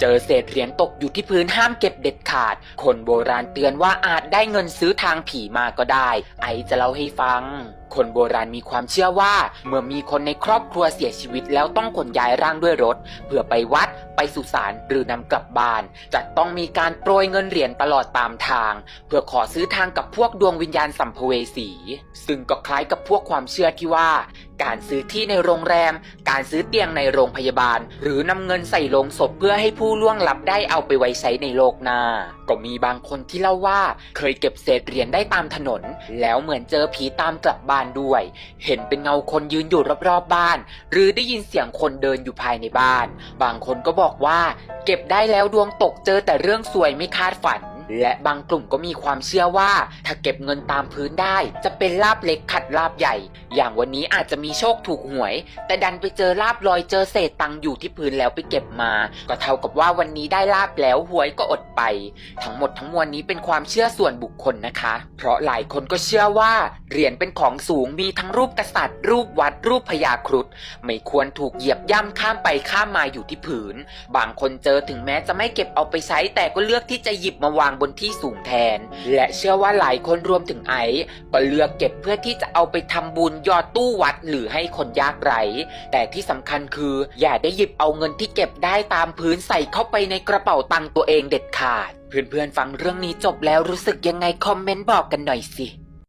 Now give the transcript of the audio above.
เจอเศษเหรียญตกอยู่ที่พื้นห้ามเก็บเด็ดขาด คนโบราณเตือนว่าอาจได้เงินซื้อทางผีมาก็ได้ ไอจะเล่าให้ฟัง คนโบราณมีความเชื่อว่า เมื่อมีคนในครอบครัวเสียชีวิตแล้วต้องขนย้ายร่างด้วยรถ เพื่อไปวัด ไปสุสานหรือนำกลับบ้าน จะต้องมีการโปรยเงินเหรียญตลอดตามทาง เพื่อขอซื้อทางกับพวกดวงวิญญาณสัมภเวสี ซึ่งก็คล้ายกับพวกความเชื่อที่ว่าการซื้อที่ในโรงแรม การซื้อเตียงในโรงพยาบาล หรือนำเงินใส่โลงศพเพื่อให้ผู้ล่วงลับได้เอาไปไว้ใช้ในโลกหน้า ก็มีบางคนที่เล่าว่า เคยเก็บเศษเหรียญได้ตามถนน แล้วเหมือนเจอผีตามกลับบ้านด้วย เห็นเป็นเงาคนยืนอยู่รอบๆบ้าน หรือได้ยินเสียงคนเดินอยู่ภายในบ้าน บางคนก็บอกว่า เก็บได้แล้วดวงตกเจอแต่เรื่องสวยไม่คาดฝัน และบางกลุ่มก็มีความเชื่อว่า ถ้าเก็บเงินตามพื้นได้ จะเป็นลาบเล็กขัดลาบใหญ่ อย่างวันนี้อาจจะมีโชคถูกหวย แต่ดันไปเจอลาบลอยเจอเศษตังค์อยู่ที่พื้นแล้วไปเก็บมา ก็เท่ากับว่าวันนี้ได้ลาบแล้วหวยก็อดไป ทั้งหมดทั้งมวลนี้เป็นความเชื่อส่วนบุคคลนะคะ เพราะหลายคนก็เชื่อว่าเหรียญเป็นของสูงมีทั้งรูปกษัตริย์ รูปวัดรูปพญาครุฑไม่ควรถูกเหยียบย่ำข้ามไปข้ามมาอยู่ที่ผืน บางคนเจอถึงแม้จะไม่เก็บเอาไปใช้แต่ก็เลือกที่จะหยิบมาวางบนที่สูงแทน และเชื่อว่าหลายคนรวมถึงไอซ์ก็เลือกเก็บเพื่อที่จะเอาไปทำบุญยอดตู้วัดหรือให้คนยากไร้แต่ที่สำคัญคืออย่าได้หยิบเอาเงินที่เก็บได้ตามพื้นใส่เข้าไปในกระเป๋าตังค์ตัวเองเด็ดขาด เพื่อนๆฟังเรื่องนี้จบแล้วรู้สึกยังไงคอมเมนต์บอกกันหน่อยสิ